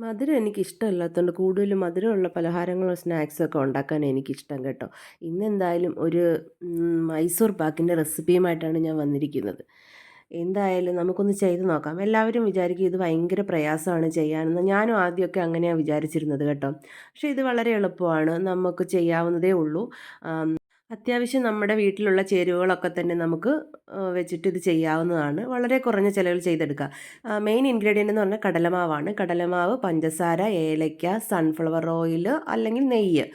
മധുരം എനിക്കിഷ്ടമല്ലാത്തതുകൊണ്ട് കൂടുതലും മധുരമുള്ള പലഹാരങ്ങളോ സ്നാക്സോ ഒക്കെ ഉണ്ടാക്കാൻ എനിക്കിഷ്ടം കേട്ടോ. ഇന്ന് എന്തായാലും ഒരു മൈസൂർ പാക്കിന്റെ റെസിപ്പിയുമായിട്ടാണ് ഞാൻ വന്നിരിക്കുന്നത്. എന്തായാലും നമുക്കൊന്ന് ചെയ്ത് നോക്കാം. എല്ലാവരും വിചാരിക്കും ഇത് ഭയങ്കര പ്രയാസമാണ് ചെയ്യാനെന്ന്. ഞാനും ആദ്യമൊക്കെ അങ്ങനെയാണ് വിചാരിച്ചിരുന്നത് കേട്ടോ. പക്ഷേ ഇത് വളരെ എളുപ്പമാണ്. നമുക്ക് ചെയ്യാവുന്നതേ ഉള്ളൂ. അത്യാവശ്യം നമ്മുടെ വീട്ടിലുള്ള ചേരുവകളൊക്കെ തന്നെ നമുക്ക് വെച്ചിട്ട് ഇത് ചെയ്യാവുന്നതാണ്. വളരെ കുറഞ്ഞ ചിലവിൽ ചെയ്തെടുക്കുക മെയിൻ ഇൻഗ്രീഡിയന്റ് എന്ന് പറഞ്ഞാൽ കടലമാവാണ്. കടലമാവ് പഞ്ചസാര ഏലയ്ക്ക സൺഫ്ലവർ ഓയിൽ അല്ലെങ്കിൽ നെയ്യ്.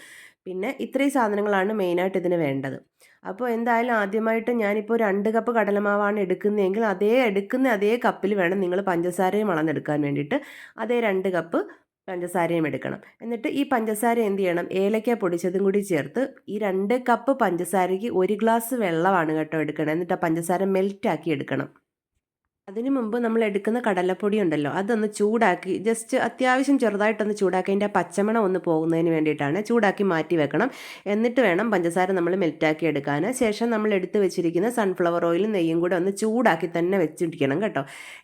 പിന്നെ ഇത്രയും സാധനങ്ങളാണ് മെയിനായിട്ട് ഇതിന് വേണ്ടത്. അപ്പോൾ എന്തായാലും ആദ്യമായിട്ട് ഞാനിപ്പോൾ രണ്ട് കപ്പ് കടലമാവാണ് എടുക്കുന്നതെങ്കിൽ അതേ എടുക്കുന്ന അതേ കപ്പിൽ വേണം നിങ്ങൾ പഞ്ചസാരയും വളർന്നെടുക്കാൻ വേണ്ടിയിട്ട്. അതേ രണ്ട് കപ്പ് പഞ്ചസാരയും എടുക്കണം. എന്നിട്ട് ഈ പഞ്ചസാര എന്ത് ചെയ്യണം? ഏലക്ക പൊടിച്ചതും കൂടി ചേർത്ത് ഈ രണ്ട് കപ്പ് പഞ്ചസാരയ്ക്ക് ഒരു ഗ്ലാസ് വെള്ളമാണ് കേട്ടോ എടുക്കണം. എന്നിട്ട് ആ പഞ്ചസാര മെൽറ്റാക്കി എടുക്കണം. അതിനു മുമ്പ് നമ്മൾ എടുക്കുന്ന കടലപ്പൊടി ഉണ്ടല്ലോ അതൊന്ന് ചൂടാക്കി ജസ്റ്റ് അത്യാവശ്യം ചെറുതായിട്ടൊന്ന് ചൂടാക്കി അതിന്റെ പച്ചമണം ഒന്ന് പോകുന്നതിന് വേണ്ടിയിട്ടാണ് ചൂടാക്കി മാറ്റി വെക്കണം. എന്നിട്ട് വേണം പഞ്ചസാര നമ്മൾ മെൽറ്റാക്കി എടുക്കാൻ. ശേഷം നമ്മൾ എടുത്ത് വെച്ചിരിക്കുന്ന സൺഫ്ലവർ ഓയിലും നെയ്യും കൂടെ ഒന്ന് ചൂടാക്കി തന്നെ വെച്ചിരിക്കണം കേട്ടോ.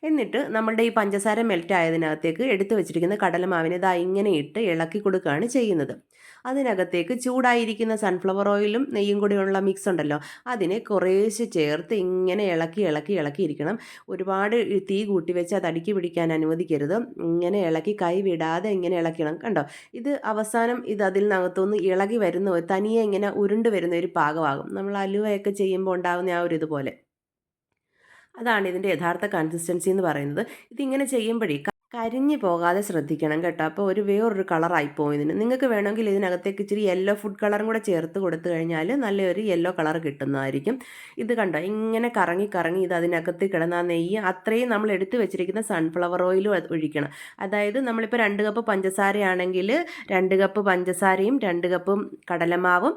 എന്നിട്ട് നമ്മളുടെ ഈ പഞ്ചസാര മെൽറ്റ് ആയതിനകത്തേക്ക് എടുത്ത് വെച്ചിരിക്കുന്ന കടലമാവിനെ ഇതാ ഇങ്ങനെ ഇട്ട് ഇളക്കി കൊടുക്കുകയാണ് ചെയ്യുന്നത്. അതിനകത്തേക്ക് ചൂടായിരിക്കുന്ന സൺഫ്ലവർ ഓയിലും നെയ്യും കൂടെയുള്ള മിക്സ് ഉണ്ടല്ലോ. അതിനെ കുറേശ്ശെ ചേർത്ത് ഇങ്ങനെ ഇളക്കി ഇളക്കി ഇളക്കി ഇരിക്കണം. ഒരുപാട് തീ കൂട്ടി വെച്ച് അത് അടുക്കി പിടിക്കാൻ അനുവദിക്കരുത്. ഇങ്ങനെ ഇളക്കി കൈ വിടാതെ ഇങ്ങനെ ഇളക്കണം. കണ്ടോ? ഇത് അവസാനം ഇത് അതിൽ നിന്നകത്തുനിന്ന് ഇളകി വരുന്ന തനിയെ ഇങ്ങനെ ഉരുണ്ട് വരുന്ന ഒരു പാകമാകും. നമ്മൾ അലുവയൊക്കെ ചെയ്യുമ്പോൾ ഉണ്ടാകുന്ന ആ ഒരു ഇതുപോലെ. അതാണ് ഇതിന്റെ യഥാർത്ഥ കൺസിസ്റ്റൻസി എന്ന് പറയുന്നത്. ഇതിങ്ങനെ ചെയ്യുമ്പോഴേ കരിഞ്ഞു പോകാതെ ശ്രദ്ധിക്കണം കേട്ടോ. അപ്പോൾ ഒരു വേറൊരു കളറായിപ്പോവും ഇതിന്. നിങ്ങൾക്ക് വേണമെങ്കിൽ ഇതിനകത്തേക്ക് ഇച്ചിരി യെല്ലോ ഫുഡ് കളറും കൂടെ ചേർത്ത് കൊടുത്തു കഴിഞ്ഞാൽ നല്ലൊരു യെല്ലോ കളർ കിട്ടുന്നതായിരിക്കും. ഇത് കണ്ടോ? ഇങ്ങനെ കറങ്ങി കറങ്ങി ഇത് അതിനകത്ത് കിടന്ന നെയ്യ് അത്രയും നമ്മൾ എടുത്തു വെച്ചിരിക്കുന്ന സൺഫ്ലവർ ഓയിലും ഒഴിക്കണം. അതായത് നമ്മളിപ്പോൾ രണ്ട് കപ്പ് പഞ്ചസാരയാണെങ്കിൽ രണ്ട് കപ്പ് പഞ്ചസാരയും രണ്ട് കപ്പ് കടലമാവും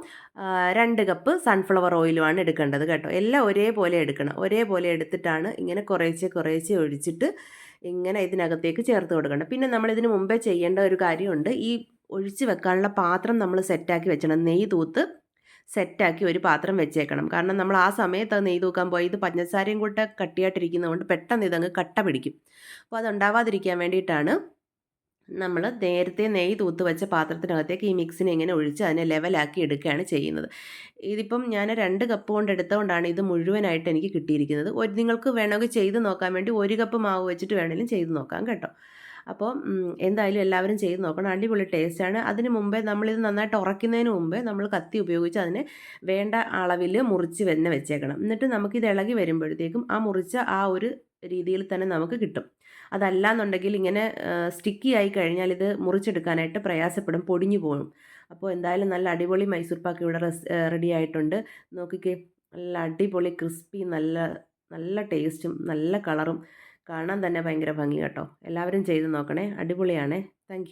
രണ്ട് കപ്പ് സൺഫ്ലവർ ഓയിലുമാണ് എടുക്കേണ്ടത് കേട്ടോ. എല്ലാം ഒരേപോലെ എടുക്കണം. ഒരേപോലെ എടുത്തിട്ടാണ് ഇങ്ങനെ കുറേശ്ശെ കുറേശ്ശെ ഒഴിച്ചിട്ട് ഇങ്ങനെ ഇതിനകത്തേക്ക് ചേർത്ത് കൊടുക്കണം പിന്നെ നമ്മൾ ഇതിന് മുമ്പേ ചെയ്യേണ്ട ഒരു കാര്യമുണ്ട്. ഈ ഒഴിച്ച് വെക്കാനുള്ള പാത്രം നമ്മൾ സെറ്റാക്കി വെച്ചണം. നെയ്യ് തൂത്ത് സെറ്റാക്കി ഒരു പാത്രം വെച്ചേക്കണം. കാരണം നമ്മൾ ആ സമയത്ത് നെയ്യ് തൂക്കാൻ പോയി. ഇത് പഞ്ചസാരയും കൂട്ട് കട്ടിയായിട്ടിരിക്കുന്നതുകൊണ്ട് പെട്ടെന്ന് ഇതങ്ങ് കട്ട പിടിക്കും. അപ്പോൾ അതുണ്ടാവാതിരിക്കാൻ വേണ്ടിയിട്ടാണ് നമ്മൾ നേരത്തെ നെയ്യ് തൂത്ത് വെച്ച പാത്രത്തിനകത്തേക്ക് ഈ മിക്സിനെ ഇങ്ങനെ ഒഴിച്ച് അതിനെ ലെവലാക്കി എടുക്കുകയാണ് ചെയ്യുന്നത്. ഇതിപ്പം ഞാൻ രണ്ട് കപ്പ് കൊണ്ട് എടുത്തുകൊണ്ടാണ് ഇത് മുഴുവനായിട്ട് എനിക്ക് കിട്ടിയിരിക്കുന്നത്. ഒരു നിങ്ങൾക്ക് വേണമെങ്കിൽ ചെയ്ത് നോക്കാൻ വേണ്ടി ഒരു കപ്പ് മാവ് വെച്ചിട്ട് വേണമെങ്കിലും ചെയ്ത് നോക്കാം കേട്ടോ. അപ്പോൾ എന്തായാലും എല്ലാവരും ചെയ്ത് നോക്കണം. അടിപൊളി ടേസ്റ്റാണ് അതിന് മുമ്പേ നമ്മളിത് നന്നായിട്ട് ഉറക്കുന്നതിന് മുമ്പേ നമ്മൾ കത്തി ഉപയോഗിച്ച് അതിനെ വേണ്ട അളവിൽ മുറിച്ച് തന്നെ വെച്ചേക്കണം. എന്നിട്ട് നമുക്കിത് ഇളകി വരുമ്പോഴത്തേക്കും ആ മുറിച്ച ആ ഒരു രീതിയിൽ തന്നെ നമുക്ക് കിട്ടും. അതല്ല എന്നുണ്ടെങ്കിൽ ഇങ്ങനെ സ്റ്റിക്കി ആയി കഴിഞ്ഞാൽ ഇത് മുറിച്ചെടുക്കാനായിട്ട് പ്രയാസപ്പെടും പൊടിഞ്ഞു പോകും. അപ്പോൾ എന്തായാലും നല്ല അടിപൊളി മൈസൂർ പാക്ക് ഇവിടെ റെഡി ആയിട്ടുണ്ട്. നോക്കിക്കേ നല്ല അടിപൊളി ക്രിസ്പി നല്ല നല്ല ടേസ്റ്റും നല്ല കളറും കാണാൻ തന്നെ ഭയങ്കര ഭംഗി കേട്ടോ എല്ലാവരും ചെയ്ത് നോക്കണേ. അടിപൊളിയാണേ. താങ്ക്